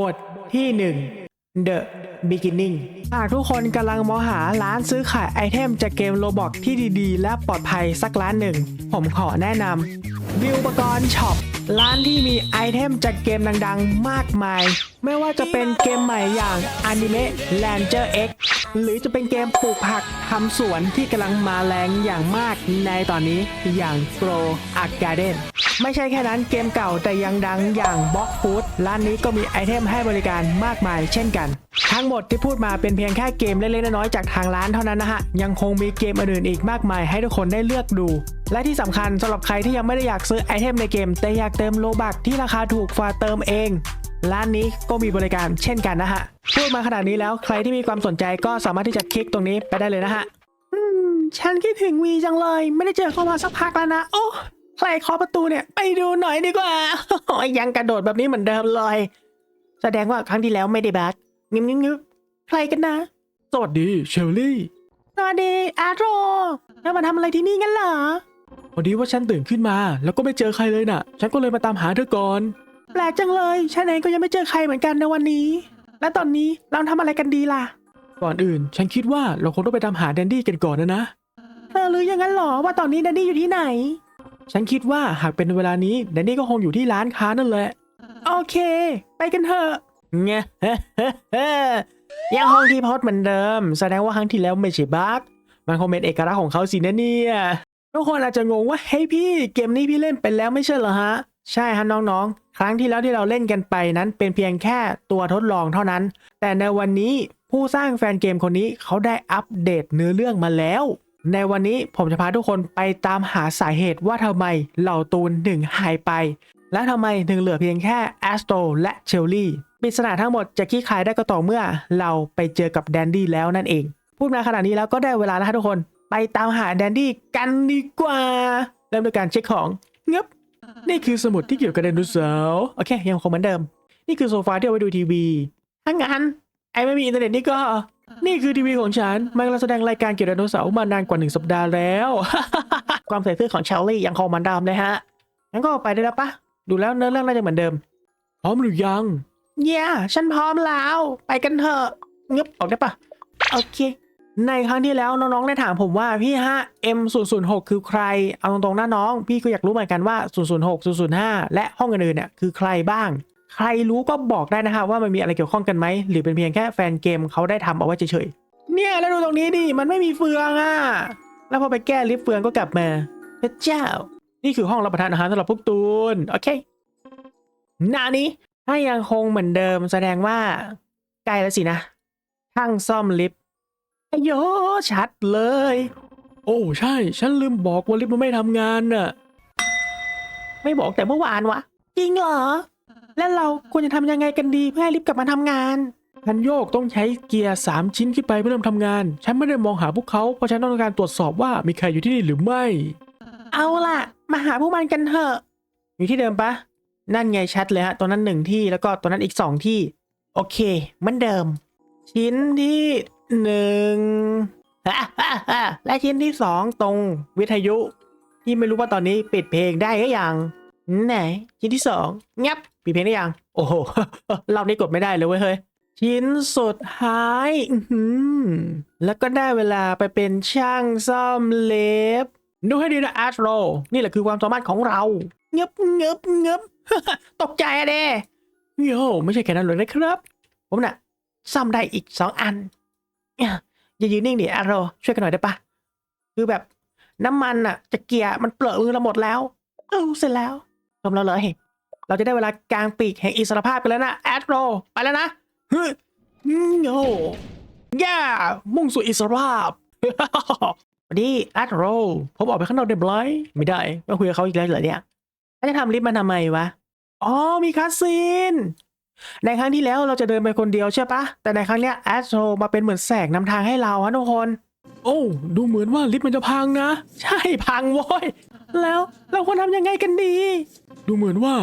บทที่ 1 The Beginning หากทุกคนกำลังมองหาร้านซื้อขายไอเทมจากเกมโลบอกที่ดีๆ และปลอดภัยสักร้านหนึ่ง ผมขอแนะนำวิวปกรณ์ช็อปร้านที่มีไอเทมจากเกมดังๆ มากมาย ไม่ว่าจะเป็นเกมใหม่อย่าง Anime Ranger X หรือจะเป็นเกมปลูกผักทำสวนที่กำลังมาแรงอย่างมากในตอนนี้อย่าง Grow a Garden ไม่ใช่แค่นั้นเกมเก่าแต่ยังดังอย่าง Box Food ร้านนี้ก็มีไอเทมให้บริการมากมายเช่นกัน ทั้งหมดที่พูดมาเป็นเพียงแค่เกมเล็กๆน้อยๆจากทางร้านเท่านั้นนะฮะ ยังคงมีเกมอื่นๆอีกมากมายให้ทุกคนได้เลือกดู และที่สำคัญสำหรับใครที่ยังไม่ได้อยากซื้อไอเทมในเกม แต่อยากเติมโลบักที่ราคาถูกฝ่าเติมเอง ร้านนี้ก็มีบริการเช่นกันนะฮะ พูดมาขนาดนี้แล้วใครที่มีความสนใจก็สามารถที่จะคลิกตรงนี้ไปได้เลยนะฮะ อืม ฉันคิดถึงวีจังเลย ไม่ได้เจอเขามาสักพักแล้วนะ โอ้ใครเคาะประตูเนี่ย ไปดูหน่อยดีกว่า ยังกระโดดแบบนี้เหมือนเดิมเลย แสดงว่าครั้งที่แล้วไม่ได้บักงิมงิมงิมใครกันนะ สวัสดีเชลลี่ สวัสดีอาโรแล้วมาทำอะไรที่นี่กันเหรอพอดีว่าฉันตื่นขึ้นมา แล้วก็ไม่เจอใครเลยน่ะ ฉันก็เลยมาตามหาเธอก่อน แปลกจังเลยฉันเองก็ยังไม่เจอใครเหมือนกันในวันนี้ และตอนนี้เราทำอะไรกันดีล่ะ ก่อนอื่น ฉันคิดว่าเราคงต้องไปตามหาแดนดี้กันก่อนนะนะเธอรู้อย่างนั้นเหรอว่าตอนนี้แดนดี้อยู่ที่ไหน ฉันคิดว่าหากเป็นเวลานี้แดนดี้ก็คงอยู่ที่ร้านค้านั่นแหละ โอเค ไปกันเถอะเงี้ยยังห้องที่พอดเหมือนเดิม แสดงว่าครั้งที่แล้วไม่ใช่บั๊กมันคงเป็นเอกลักษณ์ของเขาสินะเนี่ยทุกคนอาจจะงงว่าเฮ้ยพี่เกมนี้พี่เล่นไปแล้วไม่ใช่เหรอฮะ ใช่ฮะน้องๆ ครั้งที่แล้วที่เราเล่นกันไปนั้นเป็นเพียงแค่ตัวทดลองเท่านั้น แต่ในวันนี้ผู้สร้างแฟนเกมคนนี้เขาได้อัปเดตเนื้อเรื่องมาแล้ว ในวันนี้ผมจะพาทุกคนไปตามหาสาเหตุว่าทำไมเหล่าตูนหนึ่งหายไป และทำไมถึงเหลือเพียงแค่แอสโตและเชลลี่ปริศนาทั้งหมดจะคลี่คลายได้ก็ต่อเมื่อ เราไปเจอกับแดนดี้แล้วนั่นเอง พูดมาขนาดนี้แล้วก็ได้เวลาแล้วทุกคน ไปตามหาแดนดี้กันดีกว่า เริ่มด้วยการเช็คของเงบ นี่คือสมุดที่เกี่ยวกับไดโนเสาร์โอเคยังคงเหมือนเดิม นี่คือโซฟาที่เอาไว้ดูทีวีถ้างั้นไอ้ไม่มีอินเทอร์เน็ตนี่ก็ นี่คือทีวีของฉัน มันกำลังแสดงรายการเกี่ยวกับไดโนเสาร์มานานกว่าหนึ่งสัปดาห์แล้ว ความใส่ซื่อของเชลลี่ยังคงเหมือนเดิมเลยฮะงั้นก็ไปได้แล้วปะดูแล้วเนื้อเรื่องน่าจะเหมือนเดิม พร้อมหรือยัง เย่ฉันพร้อมแล้ว ไปกันเถอะงึบออกได้ปะโอเค ในครั้งที่แล้วน้องๆได้ถามผมว่าพี่ฮะ M 0 0 6 คือใคร เอาตรงๆนะน้อง พี่ก็อยากรู้เหมือนกันว่า 006 005 และห้องอื่นๆเนี่ยคือใครบ้าง ใครรู้ก็บอกได้นะฮะว่ามันมีอะไรเกี่ยวข้องกันไหม หรือเป็นเพียงแค่แฟนเกมเขาได้ทำเอาไว้เฉยๆ เนี่ยแล้วดูตรงนี้ดิ มันไม่มีเฟืองอะแล้วพอไปแก้ลิฟต์เฟืองก็กลับมาพระเจ้า นี่คือห้องรับประทานอาหารสำหรับพวกตูน โอเคหนานี้ถ้ายังคงเหมือนเดิมแสดงว่าใกล้แล้วสินะช่างซ่อมลิฟต์ โยชัดเลย โอ้ใช่ ฉันลืมบอกว่าลิฟต์มันไม่ทำงานน่ะ ไม่บอกแต่เมื่อวานวะ จริงเหรอ แล้วเราควรจะทำยังไงกันดีเพื่อให้ลิฟต์กลับมาทำงาน คันโยกต้องใช้เกียร์สามชิ้นขึ้นไปเพื่อเริ่มทำงาน ฉันไม่ได้มองหาพวกเขาเพราะฉันต้องการตรวจสอบว่ามีใครอยู่ที่นี่หรือไม่ เอาล่ะ มาหาพวกมันกันเถอะ อยู่ที่เดิมปะ นั่นไงชัดเลยฮะตัวนั้นหนึ่งที่แล้วก็ตัวนั้นอีกสองที่ โอเคเหมือนเดิม ชิ้นที่ หนึ่งและชิ้นที่สองตรงวิทยุ ที่ไม่รู้ว่าตอนนี้ปิดเพลงได้หรือยังไหนชิ้นที่สองงับปิดเพลงได้ยัง โอ้โหเรานี่กดไม่ได้เลยเว้ยเฮ้ยชิ้นสุดท้ายแล้วก็ได้เวลาไปเป็นช่างซ่อมเล็บ ดูให้ดีนะแอสโรนี่แหละคือความสามารถของเราเงบเงบเงบตกใจอะเด้โยไม่ใช่แค่นั้นเลยนะครับ ผมน่ะซ่อมได้อีกสองอัน อย่ายืนนิ่งดิแอสโรช่วยกันหน่อยได้ปะคือแบบน้ำมันอะจะเกียร์มันเปลือะมือเราหมดแล้วเออเสร็จแล้วชมเราเลยเราจะได้เวลากลางปีกแห่งอิสรภาพกันแล้วนะแอสโรไปแล้วนะเฮ้ยโย่ย่ามุ่งสู่อิสรภาพสวัสดีแอดโรผมออกไปข้างนอกได้ไหมไม่ได้มาคุยกับเขาอีกแล้วเหรอเนี่ยเขาจะทำลิฟต์มาทำไมวะอ๋อมีคาสซีน ในครั้งที่แล้วเราจะเดินไปคนเดียวใช่ปะแต่ในครั้งเนี้ยแอดโรมาเป็นเหมือนแสงนำทางให้เราฮะทุกคน โอ้ ดูเหมือนว่าลิฟต์มันจะพังนะ ใช่พังโว้ย แล้วเราควรทำยังไงกันดี ดูเหมือนว่า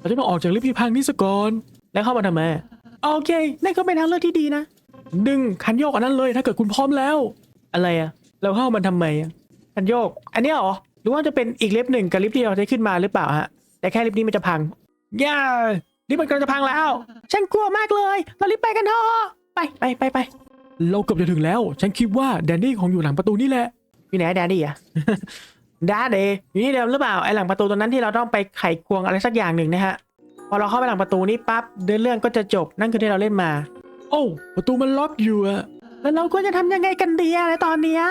เราจะต้องออกจากลิฟต์ที่พังนี้ซะก่อน แล้วเข้ามาทำไม โอเคนั่นก็เป็นทางเลือกที่ดีนะ ดึงคันโยกอันนั้นเลยถ้าเกิดคุณพร้อมแล้ว อะไรอะเราเข้ามันทำไมอะคันโยก อันเนี้ยเหรอ หรือว่าจะเป็นอีกลิฟต์หนึ่งกับลิฟต์ที่เราได้ขึ้นมาหรือเปล่าฮะ แต่แค่ลิฟต์นี้มันจะพังย่า นี่มันกำลังจะพังแล้ว ฉันกลัวมากเลย เรารีบไปกันเถอะไปไปไปไปเราเกือบจะถึงแล้ว ฉันคิดว่าแดนนี่คงอยู่หลังประตูนี่แหละอยู่ไหนแดดดี้อะ แดดเดอยู่นี่เดิมหรือเปล่าไอหลังประตูตรงนั้นที่เราต้องไปไขควงอะไรสักอย่างหนึ่งนะฮะพอเราเข้าไปหลังประตูนี้ปั๊บเดินเรื่องก็จะจบนั่นคือที่เราเล่นมา โอ้ประตูมันล็อกอยู่อะแล้วเราควรจะทำยังไงกันดีอะในตอนเนี้ย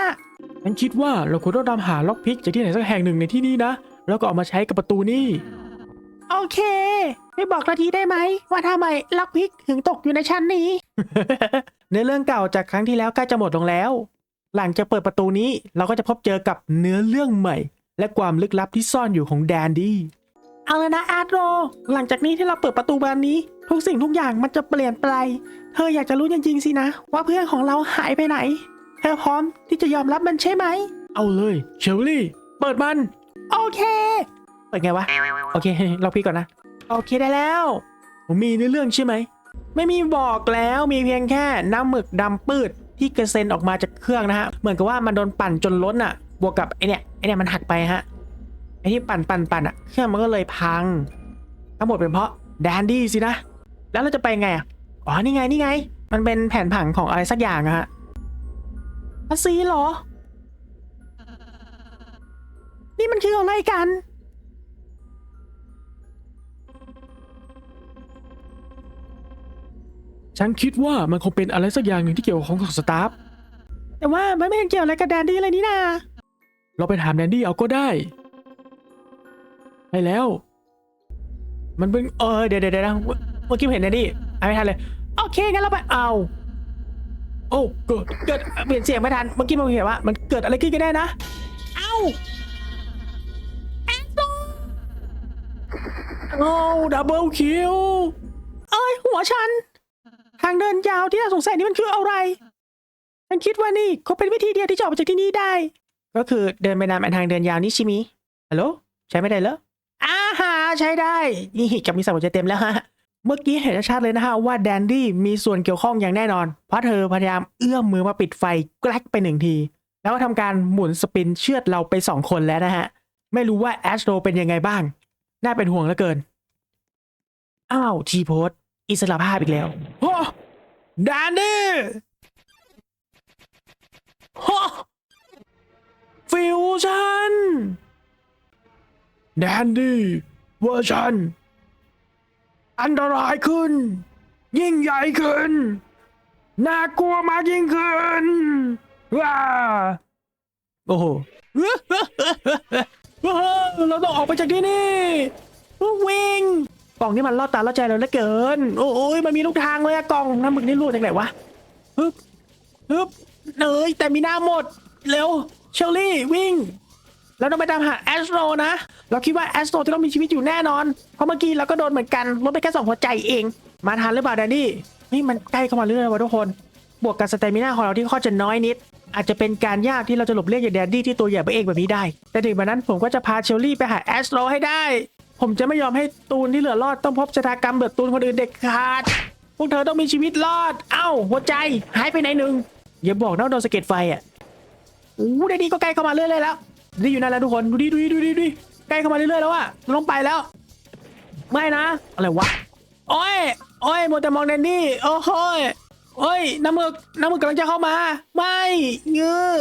ฉันคิดว่าเราควรต้องตามหาล็อกพิกจากที่ไหนสักแห่งหนึ่งในที่นี่นะแล้วก็เอามาใช้กับประตูนี่โอเค ไม่บอกนาทีได้ไหม ว่าทำไมล็อกพิกถึงตกอยู่ในชั้นนี้ เนื้อเรื่องเก่าจากครั้งที่แล้วใกล้จะหมดลงแล้ว หลังจากเปิดประตูนี้เราก็จะพบเจอกับเนื้อเรื่องใหม่ และความลึกลับที่ซ่อนอยู่ของแดนดี้เอาเลยนะอาร์ตโรหลังจากนี้ที่เราเปิดประตูบานนี้ ทุกสิ่งทุกอย่างมันจะเปลี่ยนไป เธออยากจะรู้จริงๆสินะ ว่าเพื่อนของเราหายไปไหน เธอพร้อมที่จะยอมรับมันใช่ไหม เอาเลยเชลลี่ เปิดมัน โอเค เปิดไงวะ โอเค เราพี่ก่อนนะ โอเคได้แล้วผมมีเนื้อเรื่องใช่ไหม ไม่มีบอกแล้วมีเพียงแค่น้ำหมึกดำปืดที่กระเซ็นออกมาจากเครื่องนะฮะ เหมือนกับว่ามันโดนปั่นจนล้นอะ บวกกับไอเนี่ยไอเนี่ยมันหักไปฮะ ไอที่ปั่นปั่นปั่นอะ เครื่องมันก็เลยพัง ทั้งหมดเป็นเพราะแดนดี้สินะ แล้วเราจะไปไงอะ อ๋อ นี่ไง นี่ไง มันเป็นแผนผังของอะไรสักอย่างอะฮะอาซีเหรอ นี่มันคืออะไรกัน ฉันคิดว่ามันคงเป็นอะไรสักอย่างหนึ่งที่เกี่ยวกับของสตาฟแต่ว่ามันไม่เห็นเกี่ยวอะไรกับแดนดี้เลยนี่นาเราไปถามแดนดี้เอาก็ได้ไปแล้ว มันเป็นเออเดี๋ยวเดี๋ยวเดี๋ยวนะเมื่อเมื่อกี้เห็นแดนดี้เอาไม่ทันเลย โอเคงั้นเราไปเอาโอ้เกิดเกิดเปลี่ยนเสียงไม่ทันเมื่อกี้มันเห็นว่า มันเกิดอะไรขึ้นกันแน่นะ เอ้าแอสโซโอ้ดับเบิลคิวเอ้ยหัวฉัน ทางเดินยาวที่น่าสงสัยนี่มันคืออะไรฉันคิดว่านี่คงเป็นวิธีเดียวที่จะออกจากที่นี่ได้ ก็คือเดินไปนำทางเดินยาวนี่ใชิมิฮัลโหลใช้ไม่ได้เหรออาหาใช้ได้ นี่กับมีสาวใจเต็มแล้วฮะเมื่อกี้เห็นชัดเลยนะฮะว่าแดนดี้มีส่วนเกี่ยวข้องอย่างแน่นอน เพราะเธอพยายามเอื้อมมือมาปิดไฟแกลกไปหนึ่งที แล้วก็ทำการหมุนสปินเชือดเราไปสองคนแล้วนะฮะ ไม่รู้ว่าแอสโตรเป็นยังไงบ้าง น่าเป็นห่วงเหลือเกิน อ้าว ทีโพส อิสระภาพอีกแล้วโอ้แดนนี่ฮฟิวชั่นแดนดี้เวอร์ชันอันตรายขึ้น ยิ่งใหญ่ขึ้น น่ากลัวมากยิ่งขึ้นว้าโอ้โหเราต้องออกไปจากที่นี่วิ่ง กล่องนี่มันล่อตาล่อใจเราเหลือเกิน โอ้ยมันมีลูกทางเลยอะกล่องน้ำมึกนี่รูดจากไหนวะฮึบฮึบเนยแต่มีหน้าหมด เร็วเชลลี่วิ่งแล้วต้องไปตามหาแอสโตรนะ เราคิดว่าแอสโตรจะต้องมีชีวิตอยู่แน่นอน เพราะเมื่อกี้เราก็โดนเหมือนกันลดไปแค่สองหัวใจเอง มาทันหรือเปล่าแดนนี่นี่มันใกล้เข้ามาเรื่อยๆวะทุกคน บวกกับสเตมิน่าของเราที่ข้างจะน้อยนิด อาจจะเป็นการยากที่เราจะหลบเลี่ยงอย่างแดนดี้ที่ตัวใหญ่ไปเองแบบนี้ได้ แต่ถึงวันนั้นผมก็จะพาเชลลี่ไปหาแอสโตรให้ได้ ผมจะไม่ยอมให้ตูนที่เหลือรอดต้องพบชะตากรรมเบือดตูนคนอื่นเด็ดขาด พวกเธอต้องมีชีวิตรอด เอ้า หัวใจหายไปไหนหนึ่งอย่าบอกนะว่าโดนสะเก็ดไฟอะอู้ได้ดีก็ใกล้เข้ามาเรื่อยๆแล้วดีอยู่นั่นแหละทุกคนดูดิดูดิดูดิดูดิใกล้เข้ามาเรื่อยๆแล้วอะลงไปแล้ว ไม่นะ อะไรวะโอ้ยโอ้ยมัวแต่มองแดนนี่โอ้โหยโอ้ยน้ำมึกน้ำมึกกำลังจะเข้ามา ไม่เงื้อ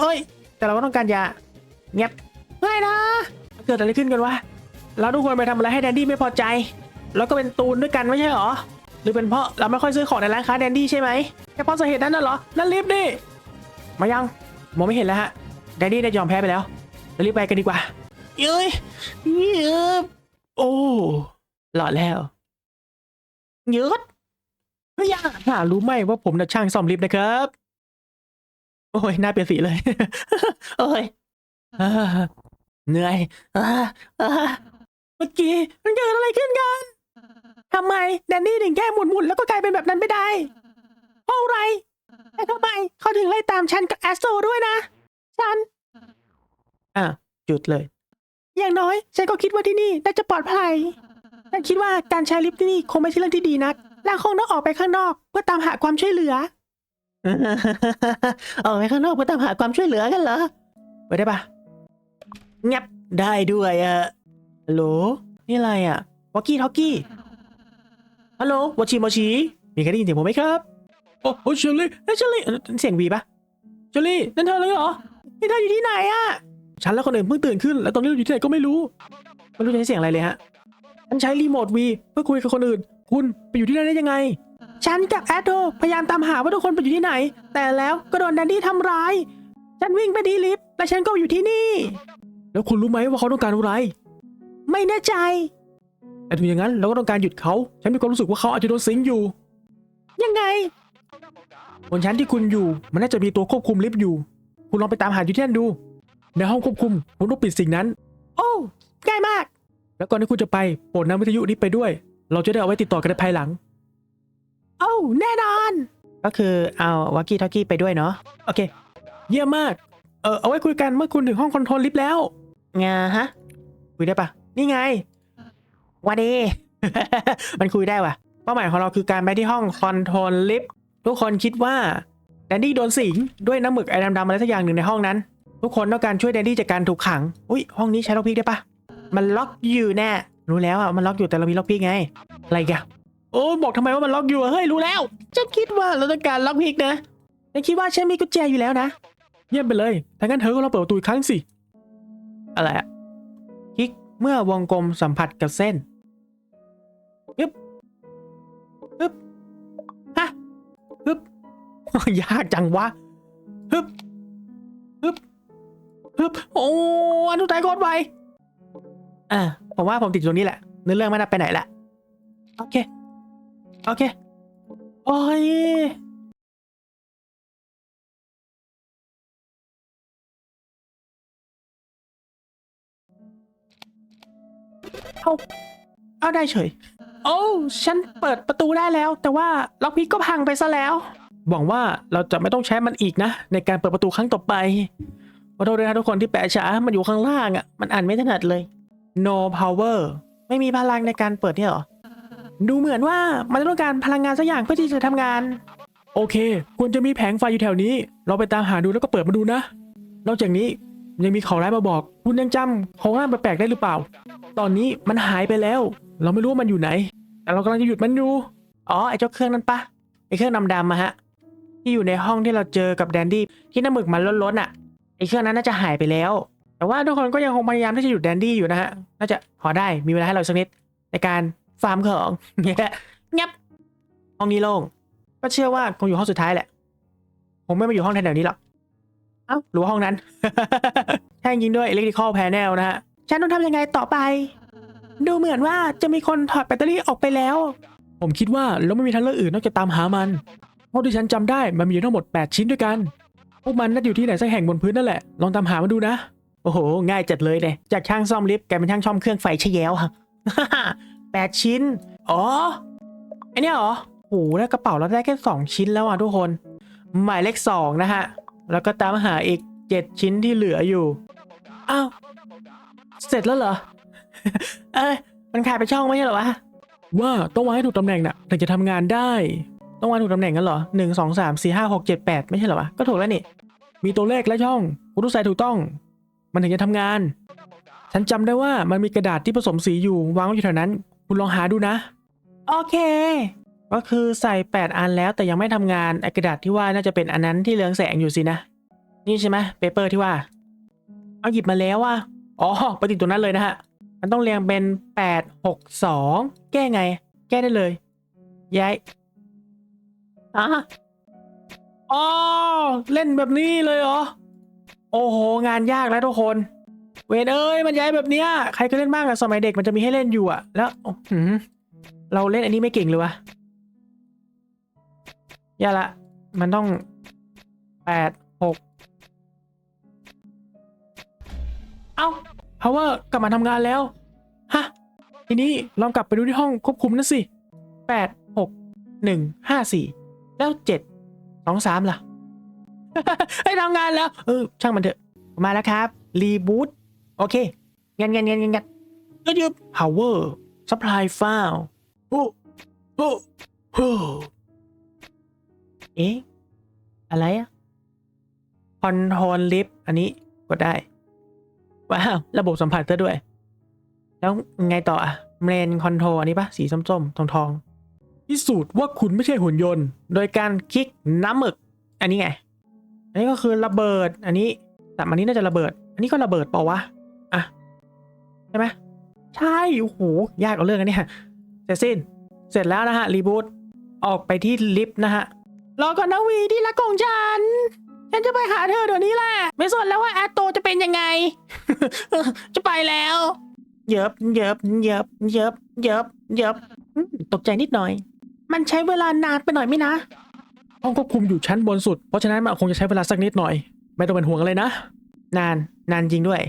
เอ้ย แต่เราก็ต้องการยาเงียบไม่นะ เกิดอะไรขึ้นกันวะ เราทุกคนไปทำอะไรให้แดนดี้ไม่พอใจ แล้วก็เป็นตูนด้วยกันไม่ใช่หรอ หรือเป็นเพราะเราไม่ค่อยซื้อของในร้านค้าแดนดี้ใช่ไหมแค่เพราะสาเหตุนั้นน่ะเหรอ นั่นลิฟต์ดิ มายังมองไม่เห็นแล้วฮะ แดนดี้ได้ยอมแพ้ไปแล้วเรารีบไปกันดีกว่าเอ้ยเยืบโอ้หลอดแล้วยืดเฮ้ยหารู้ไหมว่าผมน่ะช่างซ่อมลิฟต์นะครับ โอ้ยหน้าเปลี่ยนสีเลย โอ้ย เหนื่อยอ เมื่อกี้มันเกิดอะไรขึ้นกันทำไมแดนนี่ถึงแค่หมุนหมุนๆแล้วก็กลายเป็นแบบนั้นไม่ได้เพราะอะไรแต่ทำไมเขาถึงไล่ตามฉันกับแอสโซด้วยนะ ฉัน อะหยุดเลย อย่างน้อย ฉันก็คิดว่าที่นี่น่าจะปลอดภัยฉันคิดว่าการใช้ลิฟต์ที่นี่คงไม่ใช่เรื่องที่ดีนักและคงต้องออกไปข้างนอก เพื่อตามหาความช่วยเหลือ ออกไปข้างนอกเพื่อตามหาความช่วยเหลือกันเหรอ ไปได้ปะงับได้ด้วยอะ ฮัลโหล นี่อะไรอะวอกกี้ทอกกี้ ฮัลโหลวอชิโมชิมีใครได้ยินเสียงผมไหมครับ โอ้โอ้เชอรี่เอ้ยเชอรี่เอ่อเสียงวีปะเชอรี่นั่นเธอเลยเหรอ นี่เธออยู่ที่ไหนอะฉันและคนอื่นเพิ่งตื่นขึ้น แล้วตอนนี้เราอยู่ที่ไหนก็ไม่รู้ ไม่รู้จะใช้เสียงอะไรเลยฮะ ฉันใช้รีโมทวีเพื่อคุยกับคนอื่น คุณไปอยู่ที่นั่นได้ยังไง ฉันกับแอดโดพยายามตามหาว่าทุกคนไปอยู่ที่ไหน แต่แล้วก็โดนแดนดี้ทำร้าย ฉันวิ่งไปที่ลิฟต์และฉันก็อยู่ที่นี่ แล้วคุณรู้ไหมว่าเขาต้องการอะไร ไม่แน่ใจ แต่ถึงอย่างนั้นเราก็ต้องการหยุดเขา ฉันมีความรู้สึกว่าเขาอาจจะโดนสิงอยู่ ยังไง บนชั้นที่คุณอยู่ มันน่าจะมีตัวควบคุมลิฟต์อยู่ คุณลองไปตามหาอยู่ที่นั่นดู ในห้องควบคุมคุณต้องปิดสิ่งนั้น โอ้ง่ายมาก แล้วก่อนที่คุณจะไปโปรดนำวิทยุนี้ไปด้วย เราจะได้เอาไว้ติดต่อกันในภายหลัง โอ้แน่นอน ก็คือเอาวักกี้ทอกกี้ไปด้วยเนาะ โอเค เยี่ยมมาก เออเอาไว้คุยกันเมื่อคุณถึงห้องคอนโทรลลิฟต์แล้ว งาฮะ คุยได้ปะ นี่ไงวันดี มันคุยได้ว่ะ เป้าหมายของเราคือการไปที่ห้องคอนโทรลลิฟต์ทุกคนคิดว่าแดนดี้โดนสิงด้วยน้ำหมึกไอ้ดำๆอะไรสักอย่างหนึ่งในห้องนั้น ทุกคนต้องการช่วยแดนดี้จากการถูกขัง อุ้ยห้องนี้ใช้ล็อกพิกได้ปะมันล็อกอยู่แน่ รู้แล้วอะมันล็อกอยู่แต่เรามีล็อกพิกไง อะไรกันโอ้บอกทำไมว่ามันล็อกอยู่เฮ้ยรู้แล้วฉันคิดว่าเราต้องการล็อกพิกนะฉันคิดว่าฉันมีกุญแจอยู่แล้วนะ เยี่ยมไปเลยถ้างั้นเธอก็ลองเปิดประตูอีกครั้งสิ อะไรอะ เมื่อวงกลมสัมผัสกับเส้นยึบฮึบฮะฮึบยากจังวะฮึบฮึบฮึบโอ้อันทุกท้ายโคตรไวอะผมว่าผมติดตรงนี้แหละเนื้อเรื่องไม่น่าไปไหนละโอเค โอเค โอ้ย เอาเอาได้เฉย โอ้ ฉันเปิดประตูได้แล้ว แต่ว่าล็อกพิกก็พังไปซะแล้วหวังว่าเราจะไม่ต้องใช้มันอีกนะ ในการเปิดประตูครั้งต่อไปขอโทษด้วยนะทุกคนที่แปะช้ามันอยู่ข้างล่างอะ มันอ่านไม่ถนัดเลย no power ไม่มีพลังในการเปิดเนี่ยหรอ ดูเหมือนว่ามันต้องการพลังงานสักอย่างเพื่อที่จะทำงาน โอเค ควรจะมีแผงไฟอยู่แถวนี้ เราไปตามหาดูแล้วก็เปิดมาดูนะ นอกจากนี้ ยังมีข่าวร้ายมาบอก คุณยังจำของร่างแปลกๆได้หรือเปล่า ตอนนี้มันหายไปแล้ว เราไม่รู้ว่ามันอยู่ไหน แต่เรากำลังจะหยุดมันอยู่ อ๋อไอ้เจ้าเครื่องนั้นปะไอ้เครื่องดำๆอะฮะ ที่อยู่ในห้องที่เราเจอกับแดนดี้ที่น้ำหมึกมันล้นๆอะไอ้เครื่องนั้นน่าจะหายไปแล้ว แต่ว่าทุกคนก็ยังคงพยายามที่จะหยุดแดนดี้อยู่นะฮะ น่าจะพอได้มีเวลาให้เราสักนิดในการฟาร์มของเงี้ยงับห้องนี้โล่งก็เชื่อว่าคงอยู่ห้องสุดท้ายแหละ ผมไม่มาอยู่ห้องแถวๆนี้หรอก เอ้าหรือว่าห้องนั้นใช่จริงด้วย electrical panel นะฮะ ฉันต้องทำยังไงต่อไป ดูเหมือนว่าจะมีคนถอดแบตเตอรี่ออกไปแล้ว ผมคิดว่าเราไม่มีทางเลือกอื่นนอกจากตามหามันเท่าะที่ฉันจำได้มันมีอยู่ทั้งหมด 8 ชิ้นด้วยกัน พวกมันน่าจะอยู่ที่ไหนสักแห่งบนพื้นนั่นแหละ ลองตามหามันดูนะ โอ้โห ง่ายจัดเลยเนี่ยจากช่างซ่อมลิฟต์กลายเป็นช่างซ่อมเครื่องไฟใช่แล้วครับแปดชิ้น อ๋อไอเนี้ยเหรอโอ้โหแล้วกระเป๋าเราได้แค่สองชิ้นแล้วอะทุกคน หมายเลขสองนะฮะ แล้วก็ตามหาอีกเจ็ดชิ้นที่เหลืออยู่ อ้าว เสร็จแล้วเหรอ เอ้ย มันขายไปช่องไม่ใช่เหรอวะ ว่าต้องวางให้ถูกตำแหน่งน่ะถึงจะทำงานได้ ต้องวางถูกตำแหน่งกันเหรอหนึ่งสองสามสี่ห้าหกเจ็ดแปดไม่ใช่เหรอวะ ก็ถูกแล้วนี่ มีตัวเลขและช่องคุณต้องใส่ถูกต้อง มันถึงจะทำงาน ฉันจำได้ว่ามันมีกระดาษที่ผสมสีอยู่วางไว้อยู่แถวนั้น คุณลองหาดูนะ โอเค ก็คือใส่ 8 อันแล้วแต่ยังไม่ทำงานไอกระดาษที่ว่าน่าจะเป็นอันนั้นที่เรืองแสงอยู่สินะ นี่ใช่ไหมเปเปอร์ที่ว่า เอาหยิบมาแล้วอะอ๋อไปติดตัวนั้นเลยนะฮะ มันต้องเรียงเป็น 8 6 2 แก้ไง แก้ได้เลย ย้ายอะอ๋อเล่นแบบนี้เลยเหรอ โอ้โห งานยากแล้วทุกคน เวนเอ้ยมันย้ายแบบเนี้ย ใครก็เล่นบ้างอะสมัยเด็กมันจะมีให้เล่นอยู่อะแล้วอื้อหือเราเล่นอันนี้ไม่เก่งเลยวะ ย่าละ มันต้องแปดหกเอ้า power กลับมาทำงานแล้ว ฮะ ทีนี้ลองกลับไปดูที่ห้องควบคุมนั่นสิแปดหกหนึ่งห้าสี่แล้วเจ็ดสองสามล่ะให้ทำงานแล้ว เออ ช่างมันเถอะ มาแล้วครับ รีบูต โอเค งันงันงันงันงันก็ยึบ power supply file โอ้โอ้โอ้ เอ๊ะ อะไรอะคอนโทรลลิฟต์อันนี้กดได้ ว้าว ระบบสัมผัสซะด้วย แล้วไงต่ออะเมนคอนโทรอันนี้ปะสีส้มๆ ทองทองพิสูจน์ว่าคุณไม่ใช่หุ่นยนต์ โดยการคลิกน้ำหมึก อันนี้ไง อันนี้ก็คือระเบิด อันนี้แต่อันนี้น่าจะระเบิด อันนี้ก็ระเบิดเปล่าวะ อะ ใช่ไหมใช่ โอ้โห ยากเอาเรื่องอันนี้เสร็จสิ้น เสร็จแล้วนะฮะ รีบูต ออกไปที่ลิฟต์นะฮะ รอก่อนนะวีที่รักของฉัน ฉันจะไปหาเธอเดี๋ยวนี้แหละ ไม่สนแล้วว่าแอตโตจะเป็นยังไง จะไปแล้วเยิบเยิบเยิบเยิบเยิบเยิบอืมตกใจนิดหน่อย มันใช้เวลานานไปหน่อยไหมนะ ห้องควบคุมอยู่ชั้นบนสุด เพราะฉะนั้นมันคงจะใช้เวลาสักนิดหน่อย ไม่ต้องเป็นห่วงเลยนะ นาน นานจริงด้วย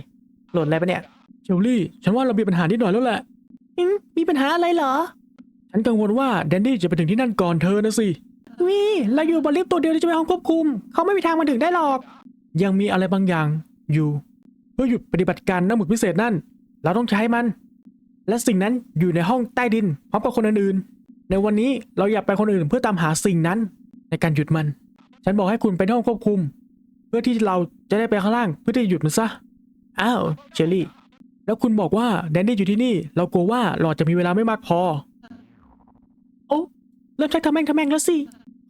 โหลดอะไรปะเนี่ยเชลลี่ ฉันว่าเรามีปัญหานิดหน่อยแล้วแหละอืมมีปัญหาอะไรเหรอ ฉันกังวลว่าแดนดี้จะไปถึงที่นั่นก่อนเธอนะสิ วีเราอยู่บนลิฟต์ตัวเดียวที่จะไปห้องควบคุม เขาไม่มีทางมาถึงได้หรอก ยังมีอะไรบางอย่างอยู่เพื่อหยุดปฏิบัติการน้ำหมึกพิเศษนั่น เราต้องใช้มัน และสิ่งนั้นอยู่ในห้องใต้ดินพร้อมกับคนอื่นๆ ในวันนี้เราอยากไปคนอื่นเพื่อตามหาสิ่งนั้น ในการหยุดมัน ฉันบอกให้คุณไปที่ห้องควบคุม เพื่อที่เราจะได้ไปข้างล่างเพื่อที่จะหยุดมันซะ อ้าวเชอรี่ แล้วคุณบอกว่าแดนดี้อยู่ที่นี่ เรากลัวว่าเราอาจจะมีเวลาไม่มากพอ โอ้เริ่มชักทำแม่งทำแม่งแล้วสิ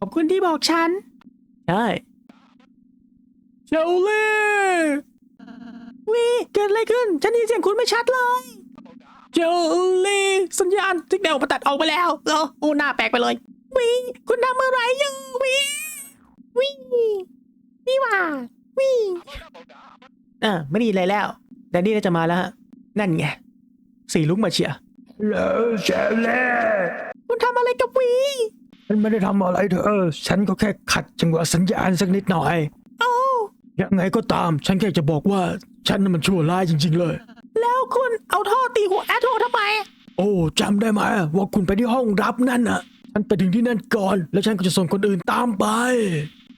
ขอบคุณที่บอกฉัน ใช่เชลลี่วีเกิดอะไรขึ้น ฉันได้ยินเสียงคุณไม่ชัดเลยเชลลี่สัญญาณสิกเดลมาตัดออกไปแล้วเออโอ้หน้าแปลกไปเลยวีคุณทำอะไรอยู่วีวีวีว่าวีอ่าไม่ไดีเลยแล้วแดนดี้น่าจะมาแล้วฮะนั่นไงสีลุกมาเชียร์แล้วเชลลี่คุณทำอะไรกับวี ฉันไม่ได้ทำอะไรเธอ ฉันก็แค่ขัดจังหวะสัญญาณสักนิดหน่อยโอ้ยังไงก็ตาม ฉันแค่จะบอกว่าฉันน่ะมันชั่วร้ายจริง ๆ เลย แล้วคุณเอาท่อตีหัวแอดโททำไม โอ้จำได้ไหมว่าคุณไปที่ห้องรับนั่นน่ะ ฉันไปถึงที่นั่นก่อน แล้วฉันก็จะส่งคนอื่นตามไป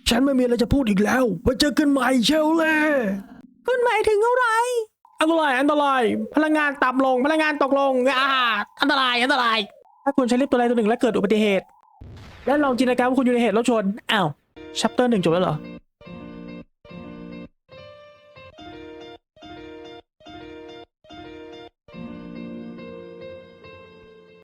ฉันไม่มีอะไรจะพูดอีกแล้วไว้เจอกันใหม่เชลเล่คุณหมายถึงอะไร อันตราย อันตราย พลังงานต่ำลง พลังงานตกลงอ่าอันตราย อันตราย ถ้าคุณใช้ลิฟต์ตัวใดตัวหนึ่งแล้วเกิดอุบัติเหตุ แล้วลองจินตนาการว่าคุณอยู่ในเหตุรถชน อ้าวชัปเตอร์หนึ่งจบแล้วเหรอ